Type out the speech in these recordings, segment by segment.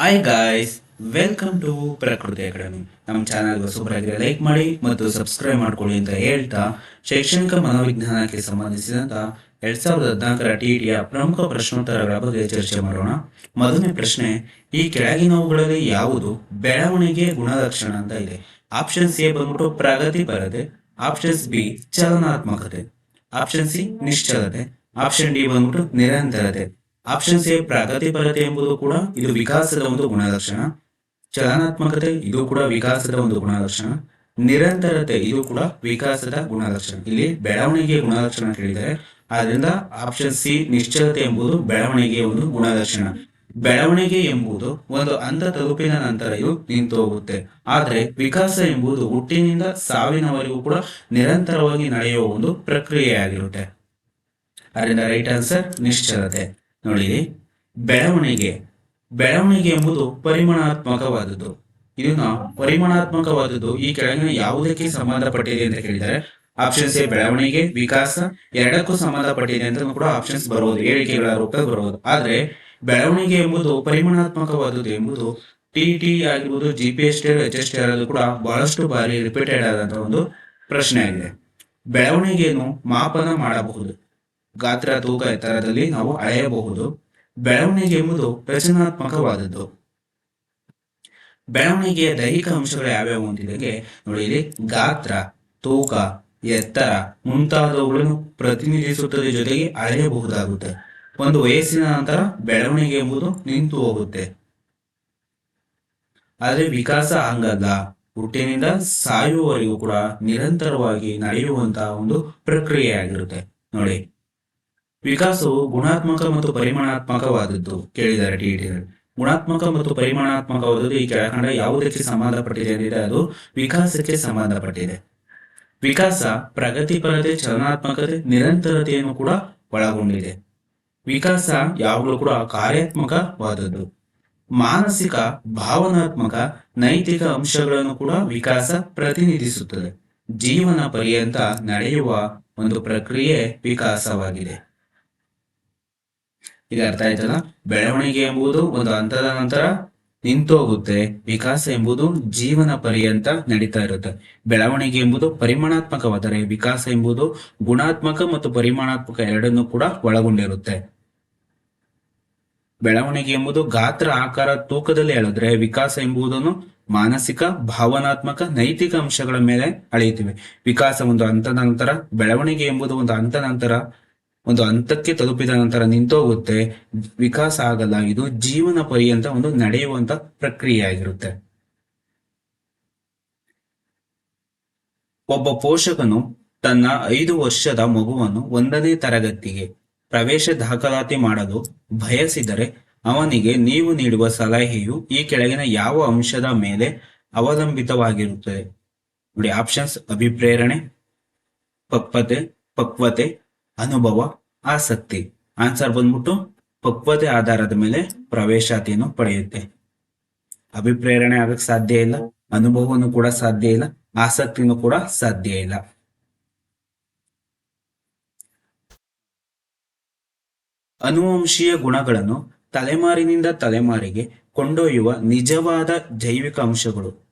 Hi guys welcome to Prakruti academy ನಮ್ಮ channel ಆಗಿದೆ like ಮಾಡಿ ಮತ್ತು ಸಬ್ಸ್ಕ್ರೈಬ್ ಮಾಡ್ಕೊಳ್ಳಿ ಅಂತ ಹೇಳ್ತಾ ಶೈಕ್ಷಣಿಕ ಮನೋವಿಜ್ಞಾನಕ್ಕೆ ಸಂಬಂಧಿಸಿದಂತ ಎರಡ್ ಸಾವಿರದ ಹದಿನಾಲ್ಕರ ಟಿಇಟಿಯ ಪ್ರಮುಖ ಪ್ರಶ್ನೋತ್ತರಗಳ ಬಗ್ಗೆ ಚರ್ಚೆ ಮಾಡೋಣ. ಮೊದಲನೇ ಪ್ರಶ್ನೆ, ಈ ಕೆಳಗಿನವುಗಳಲ್ಲಿ ಯಾವುದು ಬೆಳವಣಿಗೆ ಗುಣಲಕ್ಷಣ ಅಂತ ಇದೆ? ಆಪ್ಷನ್ಸ್ ಎ ಬಂದ್ಬಿಟ್ಟು ಪ್ರಗತಿ ಬರದೆ ಆಪ್ಷನ್ಸ್ ಬಿ ಚಲನಾತ್ಮಕತೆ ಆಪ್ಷನ್ ಸಿ ನಿಶ್ಚಲತೆ ಆಪ್ಷನ್ ಡಿ ಬಂದ್ಬಿಟ್ಟು ನಿರಂತರತೆ. ಆಪ್ಷನ್ ಸಿ ಪ್ರಗತಿಪರತೆ ಎಂಬುದು ಕೂಡ ಇದು ವಿಕಾಸದ ಒಂದು ಗುಣಲಕ್ಷಣ. ಚಲನಾತ್ಮಕತೆ, ಇದು ಕೂಡ ವಿಕಾಸದ ಒಂದು ಗುಣಲಕ್ಷಣ. ನಿರಂತರತೆ, ಇದು ಕೂಡ ವಿಕಾಸದ ಗುಣಲಕ್ಷಣ. ಇಲ್ಲಿ ಬೆಳವಣಿಗೆಯ ಗುಣಲಕ್ಷಣ ಕೇಳಿದರೆ ಆದ್ರಿಂದ ಆಪ್ಷನ್ ಸಿ ನಿಶ್ಚಲತೆ ಎಂಬುದು ಬೆಳವಣಿಗೆಯ ಒಂದು ಗುಣಲಕ್ಷಣ. ಬೆಳವಣಿಗೆ ಎಂಬುದು ಒಂದು ಅಂತ ತಲುಪಿನ ನಂತರ ಇದು ನಿಂತು ಹೋಗುತ್ತೆ. ಆದರೆ ವಿಕಾಸ ಎಂಬುದು ಹುಟ್ಟಿನಿಂದ ಸಾವಿನವರೆಗೂ ಕೂಡ ನಿರಂತರವಾಗಿ ನಡೆಯುವ ಒಂದು ಪ್ರಕ್ರಿಯೆಯಾಗಿರುತ್ತೆ. ಅದರಿಂದ ರೈಟ್ ಆನ್ಸರ್ ನಿಶ್ಚಲತೆ. ನೋಡಿ, ಬೆಳವಣಿಗೆ. ಬೆಳವಣಿಗೆ ಎಂಬುದು ಪರಿಮಾಣಾತ್ಮಕವಾದದ್ದು. ಇದನ್ನ ಪರಿಮಾಣಾತ್ಮಕವಾದದ್ದು ಈ ಕೆಳಗಿನ ಯಾವುದಕ್ಕೆ ಸಂಬಂಧಪಟ್ಟಿದೆ ಅಂತ ಕೇಳಿದರೆ ಆಪ್ಷನ್ಸ್ ಎ ಬೆಳವಣಿಗೆ, ವಿಕಾಸ, ಎರಡಕ್ಕೂ ಸಂಬಂಧಪಟ್ಟಿದೆ ಅಂತ ಕೂಡ ಆಪ್ಷನ್ಸ್ ಬರಬಹುದು, ಹೇಳಿಕೆಗಳ ರೂಪದಲ್ಲಿ ಬರಬಹುದು. ಆದ್ರೆ, ಬೆಳವಣಿಗೆ ಎಂಬುದು ಪರಿಮಾಣಾತ್ಮಕವಾದದ್ದು ಎಂಬುದು ಟಿ ಟಿ ಆಗಿರ್ಬೋದು G P S T H S T ಕೂಡ ಬಹಳಷ್ಟು ಬಾರಿ ರಿಪೀಟೆಡ್ ಆದಂತಹ ಒಂದು ಪ್ರಶ್ನೆ ಆಗಿದೆ. ಬೆಳವಣಿಗೆಯನ್ನು ಮಾಪನ ಮಾಡಬಹುದು. ಗಾತ್ರ, ತೂಕ ಎತ್ತರದಲ್ಲಿ ನಾವು ಅಳೆಯಬಹುದು. ಬೆಳವಣಿಗೆ ಎಂಬುದು ರಚನಾತ್ಮಕವಾದದ್ದು. ಬೆಳವಣಿಗೆಯ ದೈಹಿಕ ಅಂಶಗಳು ಯಾವ್ಯಾವು ಅಂತಿದೆ ನೋಡಿ ಗಾತ್ರ, ತೂಕ, ಎತ್ತರ ಮುಂತಾದವುಗಳನ್ನು ಪ್ರತಿನಿಧಿಸುತ್ತದೆ ಜೊತೆಗೆ ಅಳೆಯಬಹುದಾಗುತ್ತೆ. ಒಂದು ವಯಸ್ಸಿನ ನಂತರ ಬೆಳವಣಿಗೆ ಎಂಬುದು ನಿಂತು ಹೋಗುತ್ತೆ. ಆದರೆ ವಿಕಾಸ ಹಂಗಲ್ಲ. ಹುಟ್ಟಿನಿಂದ ಸಾಯುವವರೆಗೂ ಕೂಡ ನಿರಂತರವಾಗಿ ನಡೆಯುವಂತಹ ಒಂದು ಪ್ರಕ್ರಿಯೆ ಆಗಿರುತ್ತೆ ನೋಡಿ ವಿಕಾಸವು ಗುಣಾತ್ಮಕ ಮತ್ತು ಪರಿಮಾಣಾತ್ಮಕವಾದದ್ದು. ಕೇಳಿದ್ದಾರೆ ಟಿ. ಗುಣಾತ್ಮಕ ಮತ್ತು ಪರಿಮಾಣಾತ್ಮಕವಾದದ್ದು ಈ ಕೆಳಕಂಡ ಯಾವುದಕ್ಕೆ ಸಂಬಂಧಪಟ್ಟಿದೆ ಅಂದರೆ ಅದು ವಿಕಾಸಕ್ಕೆ ಸಂಬಂಧಪಟ್ಟಿದೆ. ವಿಕಾಸ ಪ್ರಗತಿಪರತೆ, ಚಲನಾತ್ಮಕತೆ, ನಿರಂತರತೆಯನ್ನು ಕೂಡ ಒಳಗೊಂಡಿದೆ. ವಿಕಾಸ ಯಾವಾಗಲೂ ಕೂಡ ಕಾರ್ಯಾತ್ಮಕವಾದದ್ದು. ಮಾನಸಿಕ, ಭಾವನಾತ್ಮಕ, ನೈತಿಕ ಅಂಶಗಳನ್ನು ಕೂಡ ವಿಕಾಸ ಪ್ರತಿನಿಧಿಸುತ್ತದೆ. ಜೀವನ ಪರ್ಯಂತ ನಡೆಯುವ ಒಂದು ಪ್ರಕ್ರಿಯೆ ವಿಕಾಸವಾಗಿದೆ. ಈಗ ಅರ್ಥ ಆಯ್ತಲ್ಲ? ಬೆಳವಣಿಗೆ ಎಂಬುದು ಒಂದು ಹಂತದ ನಂತರ ನಿಂತೋಗುತ್ತೆ. ವಿಕಾಸ ಎಂಬುದು ಜೀವನ ಪರ್ಯಂತ ನಡೀತಾ ಇರುತ್ತೆ. ಬೆಳವಣಿಗೆ ಎಂಬುದು ಪರಿಮಾಣಾತ್ಮಕವಾದರೆ ವಿಕಾಸ ಎಂಬುದು ಗುಣಾತ್ಮಕ ಮತ್ತು ಪರಿಮಾಣಾತ್ಮಕ ಎರಡನ್ನೂ ಕೂಡ ಒಳಗೊಂಡಿರುತ್ತೆ. ಬೆಳವಣಿಗೆ ಎಂಬುದು ಗಾತ್ರ, ಆಕಾರ, ತೂಕದಲ್ಲಿ ಹೇಳಿದ್ರೆ ವಿಕಾಸ ಎಂಬುದನ್ನು ಮಾನಸಿಕ, ಭಾವನಾತ್ಮಕ, ನೈತಿಕ ಅಂಶಗಳ ಮೇಲೆ ಅಳೆಯುತ್ತಿವೆ. ವಿಕಾಸ ಒಂದು ಹಂತದ ನಂತರ, ಬೆಳವಣಿಗೆ ಎಂಬುದು ಒಂದು ಹಂತ ನಂತರ ಒಂದು ಹಂತಕ್ಕೆ ತಲುಪಿದ ನಂತರ ನಿಂತೋಗುತ್ತೆ. ವಿಕಾಸ ಆಗಲ್ಲ. ಇದು ಜೀವನ ಪರ್ಯಂತ ಒಂದು ನಡೆಯುವಂತ ಪ್ರಕ್ರಿಯೆ ಆಗಿರುತ್ತೆ ಒಬ್ಬ ಪೋಷಕನು ತನ್ನ ಐದು ವರ್ಷದ ಮಗುವನ್ನು ಒಂದನೇ ತರಗತಿಗೆ ಪ್ರವೇಶ ದಾಖಲಾತಿ ಮಾಡಲು ಬಯಸಿದರೆ ಅವನಿಗೆ ನೀವು ನೀಡುವ ಸಲಹೆಯು ಈ ಕೆಳಗಿನ ಯಾವ ಅಂಶದ ಮೇಲೆ ಅವಲಂಬಿತವಾಗಿರುತ್ತದೆ. ನೋಡಿ ಆಪ್ಷನ್ಸ್ ಅಭಿಪ್ರೇರಣೆ ಪಕ್ವತೆ ಪಕ್ವತೆ ಅನುಭವ, ಆಸಕ್ತಿ. ಆನ್ಸರ್ ಬಂದ್ಬಿಟ್ಟು ಪಕ್ವತೆ ಆಧಾರದ ಮೇಲೆ ಪ್ರವೇಶಾತಿಯನ್ನು ಪಡೆಯುತ್ತೆ. ಅಭಿಪ್ರೇರಣೆ ಆಗಕ್ಕೆ ಸಾಧ್ಯ ಇಲ್ಲ ಅನುಭವನು ಕೂಡ ಸಾಧ್ಯ ಇಲ್ಲ, ಆಸಕ್ತಿನೂ ಕೂಡ ಸಾಧ್ಯ ಇಲ್ಲ. ಅನುವಂಶೀಯ ಗುಣಗಳನ್ನು ತಲೆಮಾರಿನಿಂದ ತಲೆಮಾರಿಗೆ ಕೊಂಡೊಯ್ಯುವ ನಿಜವಾದ ಜೈವಿಕ ಅಂಶಗಳು.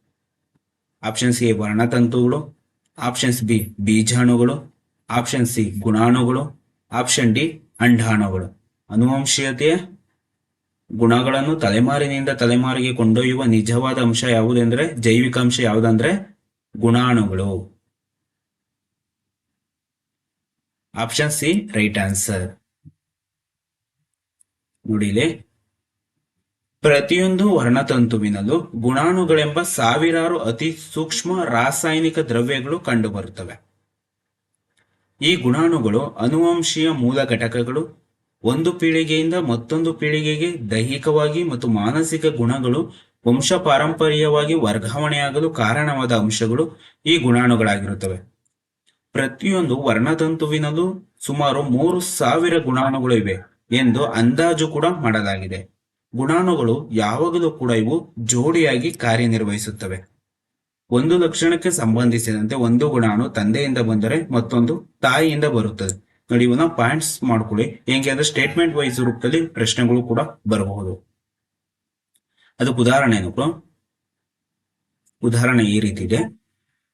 ಆಪ್ಷನ್ಸ್ ಎ ವರ್ಣತಂತುಗಳು. ಆಪ್ಷನ್ಸ್ ಬಿ ಬೀಜಾಣುಗಳು. ಆಪ್ಷನ್ ಸಿ ಗುಣಾಣುಗಳು. ಆಪ್ಷನ್ ಡಿ ಅಂಡಾಣುಗಳು. ಅನುವಂಶೀಯತೆಯ ಗುಣಗಳನ್ನು ತಲೆಮಾರಿನಿಂದ ತಲೆಮಾರಿಗೆ ಕೊಂಡೊಯ್ಯುವ ನಿಜವಾದ ಅಂಶ ಯಾವುದೆಂದ್ರೆ, ಜೈವಿಕ ಅಂಶ ಯಾವುದಂದ್ರೆ, ಗುಣಾಣುಗಳು. ಆಪ್ಷನ್ ಸಿ ರೈಟ್ ಆನ್ಸರ್ ನೋಡಿಲಿ? ಪ್ರತಿಯೊಂದು ವರ್ಣತಂತುವಿನಲ್ಲೂ ಗುಣಾಣುಗಳೆಂಬ ಸಾವಿರಾರು ಅತಿ ಸೂಕ್ಷ್ಮ ರಾಸಾಯನಿಕ ದ್ರವ್ಯಗಳು ಕಂಡುಬರುತ್ತವೆ. ಈ ಗುಣಾಣುಗಳು ಅನುವಂಶೀಯ ಮೂಲ ಘಟಕಗಳು. ಒಂದು ಪೀಳಿಗೆಯಿಂದ ಮತ್ತೊಂದು ಪೀಳಿಗೆಗೆ ದೈಹಿಕವಾಗಿ ಮತ್ತು ಮಾನಸಿಕ ಗುಣಗಳು ವಂಶ ಪಾರಂಪರ್ಯವಾಗಿ ವರ್ಗಾವಣೆಯಾಗಲು ಕಾರಣವಾದ ಅಂಶಗಳು ಈ ಗುಣಾಣುಗಳಾಗಿರುತ್ತವೆ. ಪ್ರತಿಯೊಂದು ವರ್ಣತಂತುವಿನಲ್ಲೂ ಸುಮಾರು ಮೂರು ಸಾವಿರ ಗುಣಾಣುಗಳು ಇವೆ ಎಂದು ಅಂದಾಜು ಕೂಡ ಮಾಡಲಾಗಿದೆ. ಗುಣಾಣುಗಳು ಯಾವಾಗಲೂ ಕೂಡ ಇವು ಜೋಡಿಯಾಗಿ ಕಾರ್ಯನಿರ್ವಹಿಸುತ್ತವೆ. ಒಂದು ಲಕ್ಷಣಕ್ಕೆ ಸಂಬಂಧಿಸಿದಂತೆ ಒಂದು ಗುಣಾಣು ತಂದೆಯಿಂದ ಬಂದರೆ ಮತ್ತೊಂದು ತಾಯಿಯಿಂದ ಬರುತ್ತದೆ. ನೋಡಿ ಇವನ್ನ ಪಾಯಿಂಟ್ಸ್ ಮಾಡ್ಕೊಳ್ಳಿ. ಹೆಂಗೆ ಅಂದ್ರೆ ಸ್ಟೇಟ್ಮೆಂಟ್ ವೈಸ್ ರೂಪದಲ್ಲಿ ಪ್ರಶ್ನೆಗಳು ಕೂಡ ಬರಬಹುದು. ಅದಕ್ಕೆ ಉದಾಹರಣೆ ಏನಪ್ಪ? ಉದಾಹರಣೆ ಈ ರೀತಿ ಇದೆ.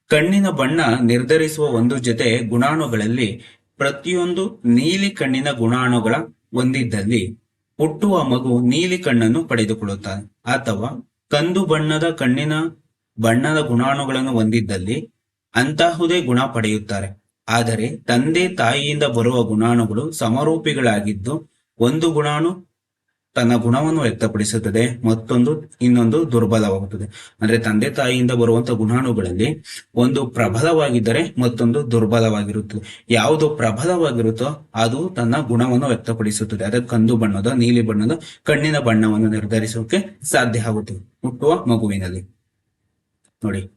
ಕಣ್ಣಿನ ಬಣ್ಣ ನಿರ್ಧರಿಸುವ ಒಂದು ಜೊತೆ ಗುಣಾಣುಗಳಲ್ಲಿ ಪ್ರತಿಯೊಂದು ನೀಲಿ ಕಣ್ಣಿನ ಗುಣಾಣುಗಳ ಹೊಂದಿದ್ದಲ್ಲಿ ಹುಟ್ಟುವ ಮಗು ನೀಲಿ ಕಣ್ಣನ್ನು ಪಡೆದುಕೊಳ್ಳುತ್ತಾನೆ. ಅಥವಾ ಕಂದು ಬಣ್ಣದ ಕಣ್ಣಿನ ಬಣ್ಣದ ಗುಣಾಣುಗಳನ್ನು ಹೊಂದಿದ್ದಲ್ಲಿ ಅಂತಹುದೇ ಗುಣ ಪಡೆಯುತ್ತಾರೆ. ಆದರೆ ತಂದೆ ತಾಯಿಯಿಂದ ಬರುವ ಗುಣಾಣುಗಳು ಸಮರೂಪಿಗಳಾಗಿದ್ದು ಒಂದು ಗುಣಾಣು ತನ್ನ ಗುಣವನ್ನು ವ್ಯಕ್ತಪಡಿಸುತ್ತದೆ, ಮತ್ತೊಂದು, ಇನ್ನೊಂದು ದುರ್ಬಲವಾಗುತ್ತದೆ. ಅಂದ್ರೆ ತಂದೆ ತಾಯಿಯಿಂದ ಬರುವಂತಹ ಗುಣಾಣುಗಳಲ್ಲಿ ಒಂದು ಪ್ರಬಲವಾಗಿದ್ದರೆ ಮತ್ತೊಂದು ದುರ್ಬಲವಾಗಿರುತ್ತದೆ. ಯಾವುದು ಪ್ರಬಲವಾಗಿರುತ್ತೋ ಅದು ತನ್ನ ಗುಣವನ್ನು ವ್ಯಕ್ತಪಡಿಸುತ್ತದೆ. ಅದಕ್ಕೆ ಕಂದು ಬಣ್ಣದ, ನೀಲಿ ಬಣ್ಣದ, ಕಣ್ಣಿನ ಬಣ್ಣವನ್ನು ನಿರ್ಧರಿಸೋಕೆ ಸಾಧ್ಯ ಆಗುತ್ತದೆ. ಹುಟ್ಟುವ ಮಗುವಿನಲ್ಲಿ. ನೋಡಿ.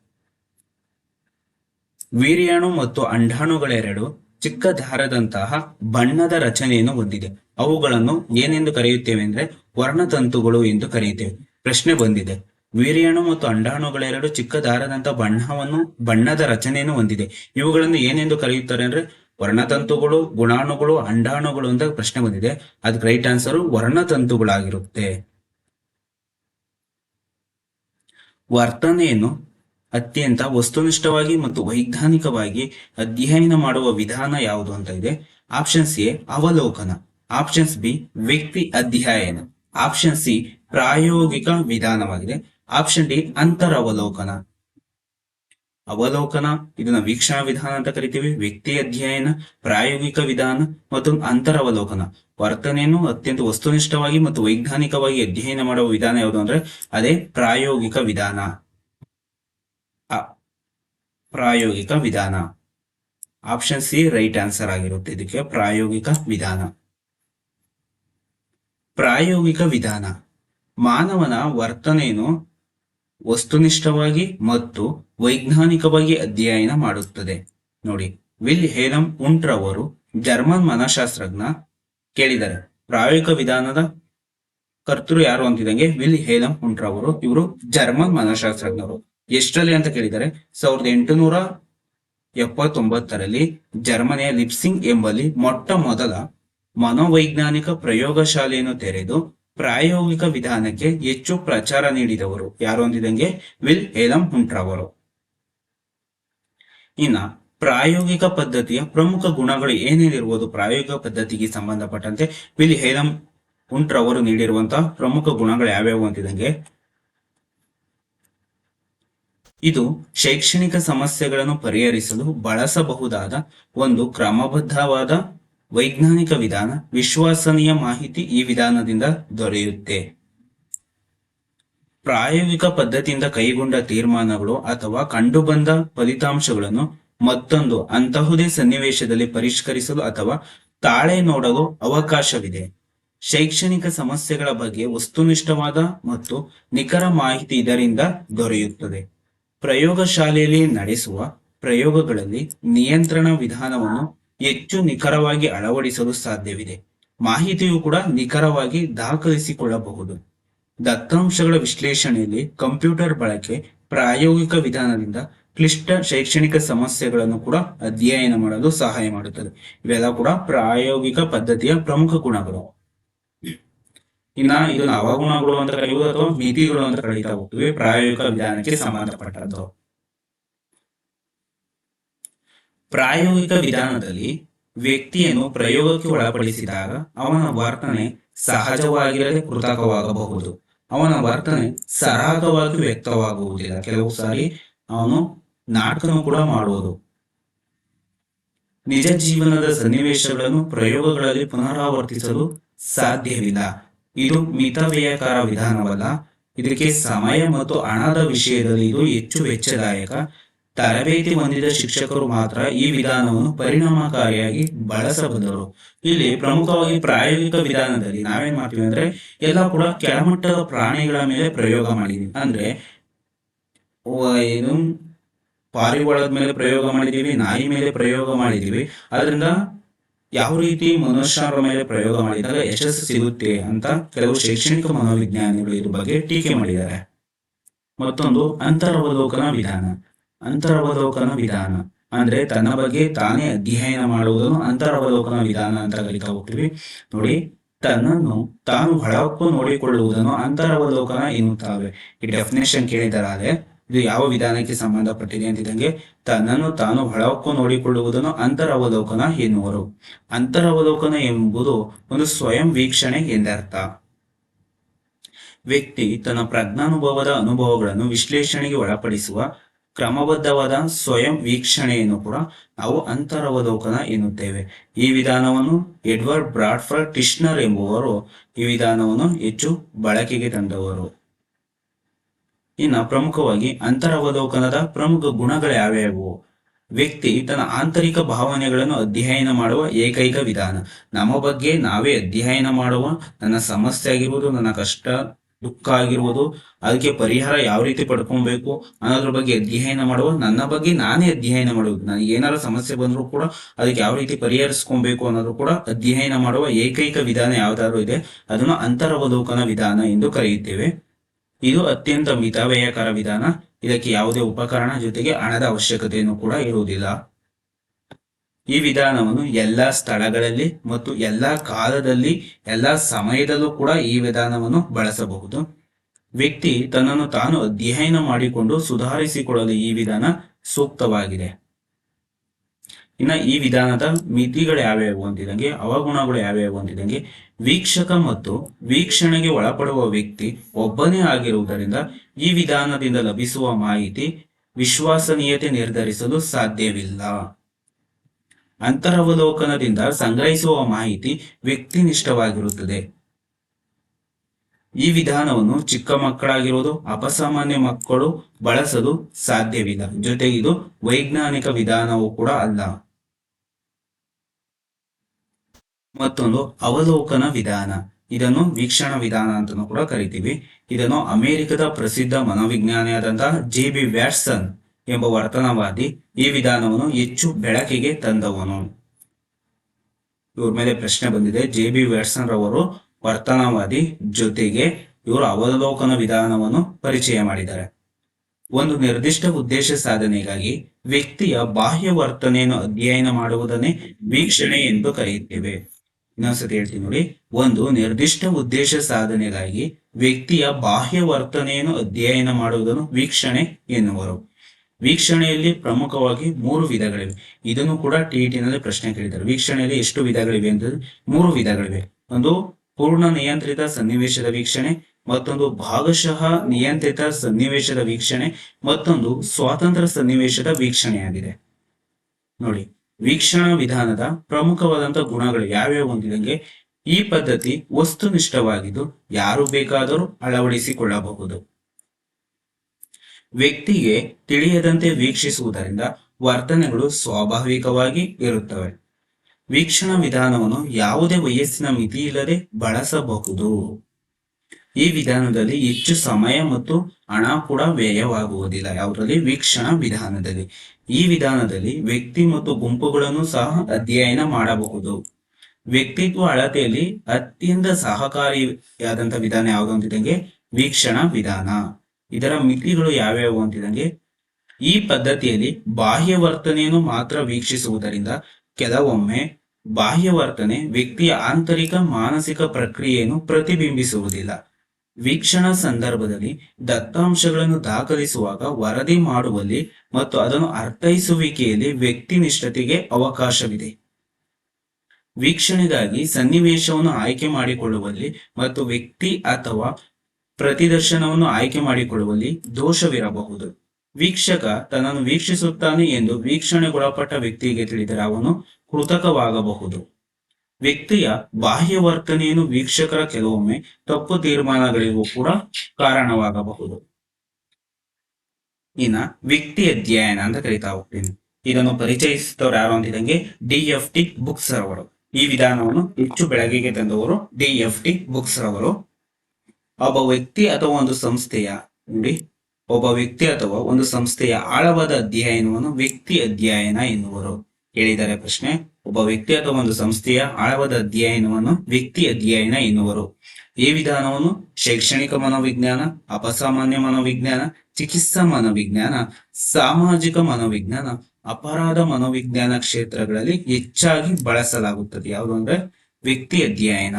ವೀರ್ಯಾಣು ಮತ್ತು ಅಂಡಾಣುಗಳೆರಡು ಚಿಕ್ಕ ದಾರದಂತಹ ಬಣ್ಣದ ರಚನೆಯನ್ನು ಹೊಂದಿದೆ. ಅವುಗಳನ್ನು ಏನೆಂದು ಕರೆಯುತ್ತೇವೆ ಅಂದ್ರೆ ವರ್ಣತಂತುಗಳು ಎಂದು ಕರೆಯುತ್ತೇವೆ. ಪ್ರಶ್ನೆ ಬಂದಿದೆ. ವೀರ್ಯಾಣು ಮತ್ತು ಅಂಡಾಣುಗಳೆರಡು ಚಿಕ್ಕ ದಾರದಂತಹ ಬಣ್ಣವನ್ನು, ಬಣ್ಣದ ರಚನೆಯನ್ನು ಹೊಂದಿದೆ. ಇವುಗಳನ್ನು ಏನೆಂದು ಕರೆಯುತ್ತಾರೆ ಅಂದ್ರೆ ವರ್ಣತಂತುಗಳು, ಗುಣಾಣುಗಳು, ಅಂಡಾಣುಗಳು ಅಂತ ಪ್ರಶ್ನೆ ಬಂದಿದೆ. ಅದಕ್ಕೆ ರೈಟ್ ಆನ್ಸರ್ ವರ್ಣತಂತುಗಳಾಗಿರುತ್ತೆ. ವರ್ತನೆಯನ್ನು ಅತ್ಯಂತ ವಸ್ತುನಿಷ್ಠವಾಗಿ ಮತ್ತು ವೈಜ್ಞಾನಿಕವಾಗಿ ಅಧ್ಯಯನ ಮಾಡುವ ವಿಧಾನ ಯಾವುದು ಅಂತ ಇದೆ? ಆಪ್ಷನ್ಸ್ ಎ, ಅವಲೋಕನ. ಆಪ್ಷನ್ಸ್ ಬಿ, ವ್ಯಕ್ತಿ ಅಧ್ಯಯನ. ಆಪ್ಷನ್ ಸಿ, ಪ್ರಾಯೋಗಿಕ ವಿಧಾನವಾಗಿದೆ. ಆಪ್ಷನ್ ಡಿ ಅಂತರ ಅವಲೋಕನ ಅವಲೋಕನ, ಇದನ್ನ ವೀಕ್ಷಣಾ ವಿಧಾನ ಅಂತ ಕರಿತೀವಿ. ವ್ಯಕ್ತಿ ಅಧ್ಯಯನ, ಪ್ರಾಯೋಗಿಕ ವಿಧಾನ ಮತ್ತು ಅಂತರವಲೋಕನ. ವರ್ತನೆಯನ್ನು ಅತ್ಯಂತ ವಸ್ತುನಿಷ್ಠವಾಗಿ ಮತ್ತು ವೈಜ್ಞಾನಿಕವಾಗಿ ಅಧ್ಯಯನ ಮಾಡುವ ವಿಧಾನ ಯಾವುದು ಅಂದ್ರೆ, ಅದೇ ಪ್ರಾಯೋಗಿಕ ವಿಧಾನ. ಪ್ರಾಯೋಗಿಕ ವಿಧಾನ. ಆಪ್ಷನ್ ಸಿ ರೈಟ್ ಆನ್ಸರ್ ಆಗಿರುತ್ತೆ. ಇದಕ್ಕೆ ಪ್ರಾಯೋಗಿಕ ವಿಧಾನ. ಪ್ರಾಯೋಗಿಕ ವಿಧಾನ. ಮಾನವನ ವರ್ತನೆಯನ್ನು ವಸ್ತುನಿಷ್ಠವಾಗಿ ಮತ್ತು ವೈಜ್ಞಾನಿಕವಾಗಿ ಅಧ್ಯಯನ ಮಾಡುತ್ತದೆ. ನೋಡಿ, ವಿಲ್ ಹೇಲಂ ಉಂಟ್ರವರು ಜರ್ಮನ್ ಮನಃಶಾಸ್ತ್ರಜ್ಞ ಕೇಳಿದ್ದಾರೆ. ಪ್ರಾಯೋಗಿಕ ವಿಧಾನದ ಕರ್ತೃ ಯಾರು ಅಂತಿದಂಗೆ ವಿಲ್ ಹೇಲಂ ಉಂಟ್ರವರು. ಇವರು ಜರ್ಮನ್ ಮನಃಶಾಸ್ತ್ರಜ್ಞರು. ಎಷ್ಟರಲ್ಲಿ ಅಂತ ಕೇಳಿದ್ದಾರೆ ಸಾವಿರದ ಎಂಟುನೂರ ಎಪ್ಪತ್ತೊಂಬತ್ತರಲ್ಲಿ ಜರ್ಮನಿಯ ಲಿಪ್ಸಿಂಗ್ ಎಂಬಲ್ಲಿ ಮೊಟ್ಟ ಮೊದಲ ಮನೋವೈಜ್ಞಾನಿಕ ಪ್ರಯೋಗಶಾಲೆಯನ್ನು ತೆರೆದು ಪ್ರಾಯೋಗಿಕ ವಿಧಾನಕ್ಕೆ ಹೆಚ್ಚು ಪ್ರಚಾರ ನೀಡಿದವರು. ಯಾರು ಅಂದಿದಂಗೆ ವಿಲ್ ಏಲಂ ಹುಂಟ್ರವರು. ಇನ್ನ ಪ್ರಾಯೋಗಿಕ ಪದ್ಧತಿಯ ಪ್ರಮುಖ ಗುಣಗಳು ಏನೇನಿರುವುದು? ಪ್ರಾಯೋಗಿಕ ಪದ್ಧತಿಗೆ ಸಂಬಂಧಪಟ್ಟಂತೆ ವಿಲ್ ಹೇಲಂ ಹುಂಟ್ರವರು ನೀಡಿರುವಂತಹ ಪ್ರಮುಖ ಗುಣಗಳು ಯಾವ್ಯಾವು ಅಂತಿದಂಗೆ? ಇದು ಶೈಕ್ಷಣಿಕ ಸಮಸ್ಯೆಗಳನ್ನು ಪರಿಹರಿಸಲು ಬಳಸಬಹುದಾದ ಒಂದು ಕ್ರಮಬದ್ಧವಾದ ವೈಜ್ಞಾನಿಕ ವಿಧಾನ, ವಿಶ್ವಾಸನೀಯ ಮಾಹಿತಿ ಈ ವಿಧಾನದಿಂದ ದೊರೆಯುತ್ತೆ. ಪ್ರಾಯೋಗಿಕ ಪದ್ಧತಿಯಿಂದ ಕೈಗೊಂಡ ತೀರ್ಮಾನಗಳು ಅಥವಾ ಕಂಡುಬಂದ ಫಲಿತಾಂಶಗಳನ್ನು ಮತ್ತೊಂದು ಅಂತಹುದೇ ಸನ್ನಿವೇಶದಲ್ಲಿ ಪರಿಷ್ಕರಿಸಲು ಅಥವಾ ತಾಳೆ ನೋಡಲು ಅವಕಾಶವಿದೆ. ಶೈಕ್ಷಣಿಕ ಸಮಸ್ಯೆಗಳ ಬಗ್ಗೆ ವಸ್ತುನಿಷ್ಠವಾದ ಮತ್ತು ನಿಖರ ಮಾಹಿತಿ ಇದರಿಂದ ದೊರೆಯುತ್ತದೆ. ಪ್ರಯೋಗಶಾಲೆಯಲ್ಲಿ ನಡೆಸುವ ಪ್ರಯೋಗಗಳಲ್ಲಿ ನಿಯಂತ್ರಣ ವಿಧಾನವನ್ನು ಹೆಚ್ಚು ನಿಖರವಾಗಿ ಅಳವಡಿಸಲು ಸಾಧ್ಯವಿದೆ. ಮಾಹಿತಿಯು ಕೂಡ ನಿಖರವಾಗಿ ದಾಖಲಿಸಿಕೊಳ್ಳಬಹುದು. ದತ್ತಾಂಶಗಳ ವಿಶ್ಲೇಷಣೆಯಲ್ಲಿ ಕಂಪ್ಯೂಟರ್ ಬಳಕೆ ಪ್ರಾಯೋಗಿಕ ವಿಧಾನದಿಂದ ಕ್ಲಿಷ್ಟ ಶೈಕ್ಷಣಿಕ ಸಮಸ್ಯೆಗಳನ್ನು ಕೂಡ ಅಧ್ಯಯನ ಮಾಡಲು ಸಹಾಯ ಮಾಡುತ್ತದೆ. ಇವೆಲ್ಲ ಕೂಡ ಪ್ರಾಯೋಗಿಕ ಪದ್ಧತಿಯ ಪ್ರಮುಖ ಗುಣಗಳು. ಇನ್ನ ಇದನ್ನ ಅವಗುಣಗಳು ಅಂತ ಕರೆಯುವುದು ಅಥವಾ ಮಿತಿಗಳು ಅಂತ ಕರೀತಾ ಹೋಗ್ತೀವಿ, ಪ್ರಾಯೋಗಿಕ ವಿಧಾನಕ್ಕೆ ಸಂಬಂಧಪಟ್ಟದ್ದು. ಪ್ರಾಯೋಗಿಕ ವಿಧಾನದಲ್ಲಿ ವ್ಯಕ್ತಿಯನ್ನು ಪ್ರಯೋಗಕ್ಕೆ ಒಳಪಡಿಸಿದಾಗ ಅವನ ವರ್ತನೆ ಸಹಜವಾಗಿರದೆ ಕೃತಕವಾಗಬಹುದು. ಅವನ ವರ್ತನೆ ಸರಾಗವಾಗಿ ವ್ಯಕ್ತವಾಗುವುದಿಲ್ಲ. ಕೆಲವು ಸಾರಿ ಅವನು ನಾಟಕನು ಕೂಡ ಮಾಡುವುದು. ನಿಜ ಜೀವನದ ಸನ್ನಿವೇಶಗಳನ್ನು ಪ್ರಯೋಗಗಳಲ್ಲಿ ಪುನರಾವರ್ತಿಸಲು ಸಾಧ್ಯವಿಲ್ಲ. ಇದು ಮಿತವ್ಯಯಕಾರ ವಿಧಾನವಲ್ಲ. ಇದಕ್ಕೆ ಸಮಯ ಮತ್ತು ಹಣದ ವಿಷಯದಲ್ಲಿ ಇದು ಹೆಚ್ಚು ವೆಚ್ಚದಾಯಕ. ತರಬೇತಿ ಹೊಂದಿದ ಶಿಕ್ಷಕರು ಮಾತ್ರ ಈ ವಿಧಾನವನ್ನು ಪರಿಣಾಮಕಾರಿಯಾಗಿ ಬಳಸಬಲ್ಲರು. ಇಲ್ಲಿ ಪ್ರಮುಖವಾಗಿ ಪ್ರಾಯೋಗಿಕ ವಿಧಾನದಲ್ಲಿ ನಾವೇನ್ ಮಾಡ್ತೀವಿ ಅಂದ್ರೆ ಎಲ್ಲ ಕೂಡ ಕೆಳಮಟ್ಟದ ಪ್ರಾಣಿಗಳ ಮೇಲೆ ಪ್ರಯೋಗ ಮಾಡಿದೀವಿ. ಅಂದ್ರೆ ಏನು ಪಾರಿವಾಳದ ಮೇಲೆ ಪ್ರಯೋಗ ಮಾಡಿದೀವಿ, ನಾಯಿ ಮೇಲೆ ಪ್ರಯೋಗ ಮಾಡಿದೀವಿ. ಅದರಿಂದ ಯಾವ ರೀತಿ ಮನುಷ್ಯರ ಮೇಲೆ ಪ್ರಯೋಗ ಮಾಡಿದಾಗ ಯಶಸ್ಸು ಸಿಗುತ್ತೆ ಅಂತ ಕೆಲವು ಶೈಕ್ಷಣಿಕ ಮನೋವಿಜ್ಞಾನಿಗಳು ಇದ್ರ ಬಗ್ಗೆ ಟೀಕೆ ಮಾಡಿದ್ದಾರೆ. ಮತ್ತೊಂದು, ಅಂತರವಲೋಕನ ವಿಧಾನ. ಅಂತರವಲೋಕನ ವಿಧಾನ ಅಂದ್ರೆ ತನ್ನ ಬಗ್ಗೆ ತಾನೇ ಅಧ್ಯಯನ ಮಾಡುವುದನ್ನು ಅಂತರವಲೋಕನ ವಿಧಾನ ಅಂತ ಕರಿತಾ ಹೋಗ್ತೀವಿ. ನೋಡಿ, ತನ್ನನ್ನು ತಾನು ಹೊಳಕ್ಕೂ ನೋಡಿಕೊಳ್ಳುವುದನ್ನು ಅಂತರವಲೋಕನ ಎನ್ನುತ್ತವೆ ಈ ಡೆಫಿನೇಷನ್ ಕೇಳಿದರೆ ಇದು ಯಾವ ವಿಧಾನಕ್ಕೆ ಸಂಬಂಧಪಟ್ಟಿದೆ ಅಂತಿದ್ದಂಗೆ, ತನ್ನನ್ನು ತಾನು ಹೊಳಕು ನೋಡಿಕೊಳ್ಳುವುದನ್ನು ಅಂತರವಲೋಕನ ಎನ್ನುವರು. ಅಂತರವಲೋಕನ ಎಂಬುದು ಒಂದು ಸ್ವಯಂ ವೀಕ್ಷಣೆ ಎಂದರ್ಥ. ವ್ಯಕ್ತಿ ತನ್ನ ಪ್ರಜ್ಞಾನುಭವದ ಅನುಭವಗಳನ್ನು ವಿಶ್ಲೇಷಣೆಗೆ ಒಳಪಡಿಸುವ ಕ್ರಮಬದ್ಧವಾದ ಸ್ವಯಂ ವೀಕ್ಷಣೆಯನ್ನು ಕೂಡ ನಾವು ಅಂತರವಲೋಕನ ಎನ್ನುತ್ತೇವೆ. ಈ ವಿಧಾನವನ್ನು ಎಡ್ವರ್ಡ್ ಬ್ರಾಡ್ಫರ್ಡ್ ಟಿಶ್ನರ್ ಎಂಬುವರು ಈ ವಿಧಾನವನ್ನು ಹೆಚ್ಚು ಬಳಕೆಗೆ ತಂದವರು. ಇನ್ನು ಪ್ರಮುಖವಾಗಿ ಅಂತರವಲೋಕನದ ಪ್ರಮುಖ ಗುಣಗಳು ಯಾವ್ಯಾವು? ವ್ಯಕ್ತಿ ತನ್ನ ಆಂತರಿಕ ಭಾವನೆಗಳನ್ನು ಅಧ್ಯಯನ ಮಾಡುವ ಏಕೈಕ ವಿಧಾನ. ನಮ್ಮ ಬಗ್ಗೆ ನಾವೇ ಅಧ್ಯಯನ ಮಾಡುವ, ನನ್ನ ಸಮಸ್ಯೆ ಆಗಿರ್ಬೋದು, ನನ್ನ ಕಷ್ಟ, ದುಃಖ ಆಗಿರ್ಬೋದು, ಅದಕ್ಕೆ ಪರಿಹಾರ ಯಾವ ರೀತಿ ಪಡ್ಕೊಬೇಕು ಅನ್ನೋದ್ರ ಬಗ್ಗೆ ಅಧ್ಯಯನ ಮಾಡುವ, ನನ್ನ ಬಗ್ಗೆ ನಾನೇ ಅಧ್ಯಯನ ಮಾಡುವುದು. ನನಗೆ ಏನಾರ ಸಮಸ್ಯೆ ಬಂದರೂ ಕೂಡ ಅದಕ್ಕೆ ಯಾವ ರೀತಿ ಪರಿಹರಿಸ್ಕೊಬೇಕು ಅನ್ನೋದು ಕೂಡ ಅಧ್ಯಯನ ಮಾಡುವ ಏಕೈಕ ವಿಧಾನ ಯಾವ್ದಾದ್ರು ಇದೆ, ಅದನ್ನು ಅಂತರವಲೋಕನ ವಿಧಾನ ಎಂದು ಕರೆಯುತ್ತೇವೆ. ಇದು ಅತ್ಯಂತ ಮಿತವ್ಯಯಕರ ವಿಧಾನ. ಇದಕ್ಕೆ ಯಾವುದೇ ಉಪಕರಣ ಜೊತೆಗೆ ಹಣದ ಅವಶ್ಯಕತೆಯನ್ನು ಕೂಡ ಇರುವುದಿಲ್ಲ. ಈ ವಿಧಾನವನ್ನು ಎಲ್ಲಾ ಸ್ಥಳಗಳಲ್ಲಿ ಮತ್ತು ಎಲ್ಲಾ ಕಾಲದಲ್ಲಿ, ಎಲ್ಲಾ ಸಮಯದಲ್ಲೂ ಕೂಡ ಈ ವಿಧಾನವನ್ನು ಬಳಸಬಹುದು. ವ್ಯಕ್ತಿ ತನ್ನನ್ನು ತಾನು ಅಧ್ಯಯನ ಮಾಡಿಕೊಂಡು ಸುಧಾರಿಸಿಕೊಳ್ಳಲು ಈ ವಿಧಾನ ಸೂಕ್ತವಾಗಿದೆ. ಇನ್ನ ಈ ವಿಧಾನದ ಮಿತಿಗಳು ಯಾವ್ಯಾವು ಅಂತಿದಂಗೆ, ಅವಗುಣಗಳು ಯಾವ್ಯಾವು ಅಂತಿದಂಗೆ, ವೀಕ್ಷಕ ಮತ್ತು ವೀಕ್ಷಣೆಗೆ ಒಳಪಡುವ ವ್ಯಕ್ತಿ ಒಬ್ಬನೇ ಆಗಿರುವುದರಿಂದ ಈ ವಿಧಾನದಿಂದ ಲಭಿಸುವ ಮಾಹಿತಿ ವಿಶ್ವಾಸನೀಯತೆ ನಿರ್ಧರಿಸಲು ಸಾಧ್ಯವಿಲ್ಲ. ಅಂತರವಲೋಕನದಿಂದ ಸಂಗ್ರಹಿಸುವ ಮಾಹಿತಿ ವ್ಯಕ್ತಿನಿಷ್ಠವಾಗಿರುತ್ತದೆ. ಈ ವಿಧಾನವನ್ನು ಚಿಕ್ಕ ಮಕ್ಕಳಾಗಿರುವುದು ಅಪಸಾಮಾನ್ಯ ಮಕ್ಕಳು ಬಳಸಲು ಸಾಧ್ಯವಿಲ್ಲ. ಜೊತೆಗೆ ಇದು ವೈಜ್ಞಾನಿಕ ವಿಧಾನವೂ ಕೂಡ ಅಲ್ಲ. ಮತ್ತೊಂದು ಅವಲೋಕನ ವಿಧಾನ. ಇದನ್ನು ವೀಕ್ಷಣ ವಿಧಾನ ಅಂತಾನೂ ಕೂಡ ಕರಿತೀವಿ. ಇದನ್ನು ಅಮೆರಿಕದ ಪ್ರಸಿದ್ಧ ಮನೋವಿಜ್ಞಾನಿಯಾದಂತಹ ಜೆ ಬಿ ವ್ಯಾಟ್ಸನ್ ಎಂಬ ವರ್ತನವಾದಿ ಈ ವಿಧಾನವನ್ನು ಹೆಚ್ಚು ಬೆಳಕಿಗೆ ತಂದವನು. ಇವ್ರ ಮೇಲೆ ಪ್ರಶ್ನೆ ಬಂದಿದೆ. ಜೆ ಬಿ ವ್ಯಾಟ್ಸನ್ ರವರು ವರ್ತನವಾದಿ ಜೊತೆಗೆ ಇವರು ಅವಲೋಕನ ವಿಧಾನವನ್ನು ಪರಿಚಯ ಮಾಡಿದ್ದಾರೆ. ಒಂದು ನಿರ್ದಿಷ್ಟ ಉದ್ದೇಶ ಸಾಧನೆಗಾಗಿ ವ್ಯಕ್ತಿಯ ಬಾಹ್ಯ ವರ್ತನೆಯನ್ನು ಅಧ್ಯಯನ ಮಾಡುವುದನ್ನೇ ವೀಕ್ಷಣೆ ಎಂದು ಕರೆಯುತ್ತೇವೆ. ಇನ್ನೊಂದ್ಸತಿ ಹೇಳ್ತೀನಿ ನೋಡಿ, ಒಂದು ನಿರ್ದಿಷ್ಟ ಉದ್ದೇಶ ಸಾಧನೆಗಾಗಿ ವ್ಯಕ್ತಿಯ ಬಾಹ್ಯ ವರ್ತನೆಯನ್ನು ಅಧ್ಯಯನ ಮಾಡುವುದನ್ನು ವೀಕ್ಷಣೆ ಎನ್ನುವರು. ವೀಕ್ಷಣೆಯಲ್ಲಿ ಪ್ರಮುಖವಾಗಿ ಮೂರು ವಿಧಗಳಿವೆ. ಇದನ್ನು ಕೂಡ ಟಿ ನಲ್ಲಿ ಪ್ರಶ್ನೆ ಕೇಳಿದ್ದಾರೆ. ವೀಕ್ಷಣೆಯಲ್ಲಿ ಎಷ್ಟು ವಿಧಗಳಿವೆ ಅಂತ ಮೂರು ವಿಧಗಳಿವೆ. ಒಂದು ಪೂರ್ಣ ನಿಯಂತ್ರಿತ ಸನ್ನಿವೇಶದ ವೀಕ್ಷಣೆ, ಮತ್ತೊಂದು ಭಾಗಶಃ ನಿಯಂತ್ರಿತ ಸನ್ನಿವೇಶದ ವೀಕ್ಷಣೆ, ಮತ್ತೊಂದು ಸ್ವಾತಂತ್ರ್ಯ ಸನ್ನಿವೇಶದ ವೀಕ್ಷಣೆಯಾಗಿದೆ. ನೋಡಿ, ವೀಕ್ಷಣಾ ವಿಧಾನದ ಪ್ರಮುಖವಾದಂತಹ ಗುಣಗಳು ಯಾವ್ಯಾವ ಹೊಂದಿದಂಗೆ ಈ ಪದ್ಧತಿ ವಸ್ತುನಿಷ್ಠವಾಗಿದ್ದು ಯಾರು ಬೇಕಾದರೂ ಅಳವಡಿಸಿಕೊಳ್ಳಬಹುದು. ವ್ಯಕ್ತಿಗೆ ತಿಳಿಯದಂತೆ ವೀಕ್ಷಿಸುವುದರಿಂದ ವರ್ತನೆಗಳು ಸ್ವಾಭಾವಿಕವಾಗಿ ಇರುತ್ತವೆ. ವೀಕ್ಷಣಾ ವಿಧಾನವನ್ನು ಯಾವುದೇ ವಯಸ್ಸಿನ ಮಿತಿ ಇಲ್ಲದೆ ಬಳಸಬಹುದು. ಈ ವಿಧಾನದಲ್ಲಿ ಹೆಚ್ಚು ಸಮಯ ಮತ್ತು ಹಣ ಕೂಡ ವ್ಯಯವಾಗುವುದಿಲ್ಲ. ಯಾವುದರಲ್ಲಿ? ವೀಕ್ಷಣಾ ವಿಧಾನದಲ್ಲಿ. ಈ ವಿಧಾನದಲ್ಲಿ ವ್ಯಕ್ತಿ ಮತ್ತು ಗುಂಪುಗಳನ್ನು ಸಹ ಅಧ್ಯಯನ ಮಾಡಬಹುದು. ವ್ಯಕ್ತಿತ್ವ ಅಳತೆಯಲ್ಲಿ ಅತ್ಯಂತ ಸಹಕಾರಿಯಾದಂತಹ ವಿಧಾನ ಯಾವುದು ಅಂತಿದಂಗೆ ವೀಕ್ಷಣಾ ವಿಧಾನ. ಇದರ ಮಿತಿಗಳು ಯಾವ್ಯಾವು ಅಂತಿದಂಗೆ ಈ ಪದ್ಧತಿಯಲ್ಲಿ ಬಾಹ್ಯ ವರ್ತನೆಯನ್ನು ಮಾತ್ರ ವೀಕ್ಷಿಸುವುದರಿಂದ ಕೆಲವೊಮ್ಮೆ ಬಾಹ್ಯ ವರ್ತನೆ ವ್ಯಕ್ತಿಯ ಆಂತರಿಕ ಮಾನಸಿಕ ಪ್ರಕ್ರಿಯೆಯನ್ನು ಪ್ರತಿಬಿಂಬಿಸುವುದಿಲ್ಲ. ವೀಕ್ಷಣಾ ಸಂದರ್ಭದಲ್ಲಿ ದತ್ತಾಂಶಗಳನ್ನು ದಾಖಲಿಸುವಾಗ ವರದಿ ಮಾಡುವಲ್ಲಿ ಮತ್ತು ಅದನ್ನು ಅರ್ಥೈಸುವಿಕೆಯಲ್ಲಿ ವ್ಯಕ್ತಿನಿಷ್ಠತೆಗೆ ಅವಕಾಶವಿದೆ. ವೀಕ್ಷಣೆಗಾಗಿ ಸನ್ನಿವೇಶವನ್ನು ಆಯ್ಕೆ ಮಾಡಿಕೊಳ್ಳುವಲ್ಲಿ ಮತ್ತು ವ್ಯಕ್ತಿ ಅಥವಾ ಪ್ರತಿದರ್ಶನವನ್ನು ಆಯ್ಕೆ ಮಾಡಿಕೊಳ್ಳುವಲ್ಲಿ ದೋಷವಿರಬಹುದು. ವೀಕ್ಷಕ ತನ್ನನ್ನು ವೀಕ್ಷಿಸುತ್ತಾನೆ ಎಂದು ವೀಕ್ಷಣೆಗೊಳಪಟ್ಟ ವ್ಯಕ್ತಿಗೆ ತಿಳಿದರೆ ಅವನು ಕೃತಕವಾಗಬಹುದು. ವ್ಯಕ್ತಿಯ ಬಾಹ್ಯ ವರ್ತನೆಯನ್ನು ವೀಕ್ಷಕರ ಕೆಲವೊಮ್ಮೆ ತಪ್ಪು ತೀರ್ಮಾನಗಳಿಗೂ ಕೂಡ ಕಾರಣವಾಗಬಹುದು. ಇನ್ನ ವ್ಯಕ್ತಿ ಅಧ್ಯಯನ ಅಂತ ಕರಿತಾ ಹೋಗ್ತೀನಿ. ಇದನ್ನು ಪರಿಚಯಿಸಿದವರು ಯಾರು ಅಂತಿದಂಗೆ ಡಿ ಎಫ್ ಟಿ ಬುಕ್ಸ್ ರವರು. ಈ ವಿಧಾನವನ್ನು ಹೆಚ್ಚು ಬೆಳಗಿಗೆ ತಂದವರು ಡಿ ಎಫ್ ಟಿ ಬುಕ್ಸ್ ರವರು. ಒಬ್ಬ ವ್ಯಕ್ತಿ ಅಥವಾ ಒಂದು ಸಂಸ್ಥೆಯ ನೋಡಿ ಒಬ್ಬ ವ್ಯಕ್ತಿ ಅಥವಾ ಒಂದು ಸಂಸ್ಥೆಯ ಆಳವಾದ ಅಧ್ಯಯನವನ್ನು ವ್ಯಕ್ತಿ ಅಧ್ಯಯನ ಎನ್ನುವರು. ಹೇಳಿದ್ದಾರೆ ಪ್ರಶ್ನೆ. ಒಬ್ಬ ವ್ಯಕ್ತಿ ಅಥವಾ ಒಂದು ಸಂಸ್ಥೆಯ ಆಳವಾದ ಅಧ್ಯಯನವನ್ನು ವ್ಯಕ್ತಿ ಅಧ್ಯಯನ ಎನ್ನುವರು. ಈ ವಿಧಾನವನ್ನು ಶೈಕ್ಷಣಿಕ ಮನೋವಿಜ್ಞಾನ, ಅಪಸಾಮಾನ್ಯ ಮನೋವಿಜ್ಞಾನ, ಚಿಕಿತ್ಸಾ ಮನೋವಿಜ್ಞಾನ, ಸಾಮಾಜಿಕ ಮನೋವಿಜ್ಞಾನ, ಅಪರಾಧ ಮನೋವಿಜ್ಞಾನ ಕ್ಷೇತ್ರಗಳಲ್ಲಿ ಹೆಚ್ಚಾಗಿ ಬಳಸಲಾಗುತ್ತದೆ. ಯಾವುದು ಅಂದ್ರೆ ವ್ಯಕ್ತಿ ಅಧ್ಯಯನ.